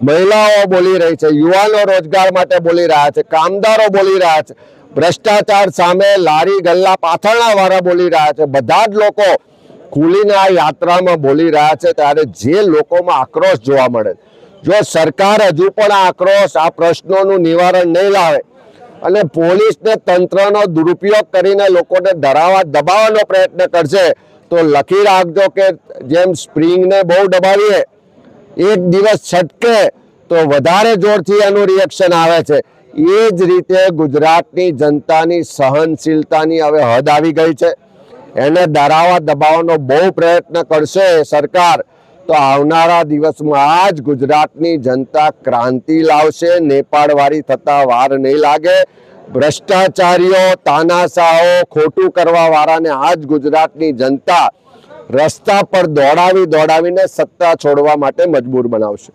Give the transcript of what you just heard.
મહિલાઓ બોલી રહી છે, યુવાનો રોજગાર માટે બોલી રહ્યા છે, કામદારો બોલી રહ્યા છે, ભ્રષ્ટાચાર સામે લારી ગલ્લા પાથરણા વાળા બોલી રહ્યા છે, બધા જ લોકો ખુલીને આ યાત્રામાં બોલી રહ્યા છે, ત્યારે જે લોકોમાં આક્રોશ જોવા મળે જો સરકાર હજુ પણ આ આક્રોશ, આ પ્રશ્નોનું નિવારણ નહીં લાવે અને પોલીસને તંત્રનો દુરુપયોગ કરીને લોકોને ધરાવવા દબાવવાનો પ્રયત્ન કરશે, તો લખી રાખજો કે જેમ સ્પ્રિંગને બહુ દબાવીએ એક દિવસ છટકે તો વધારે જોરથી એનું રિએક્શન આવે છે. એ જ રીતે ગુજરાતની જનતાની સહનશીલતાની હવે હદ આવી ગઈ છે. એને ડરાવવા દબાવવાનો બહુ પ્રયત્ન કરશે સરકાર. તો આવનારા દિવસમાં આ જ ગુજરાતની જનતા ક્રાંતિ લાવશે, નેપાળવાળી થતાં વાર નહીં લાગે. ભ્રષ્ટાચારીઓ, તાનાશાહો, ખોટું કરવા વાળાને આ જ ગુજરાતની જનતા રસ્તા પર દોડાવી દોડાવીને સત્તા છોડવા માટે મજબૂર બનાવશે.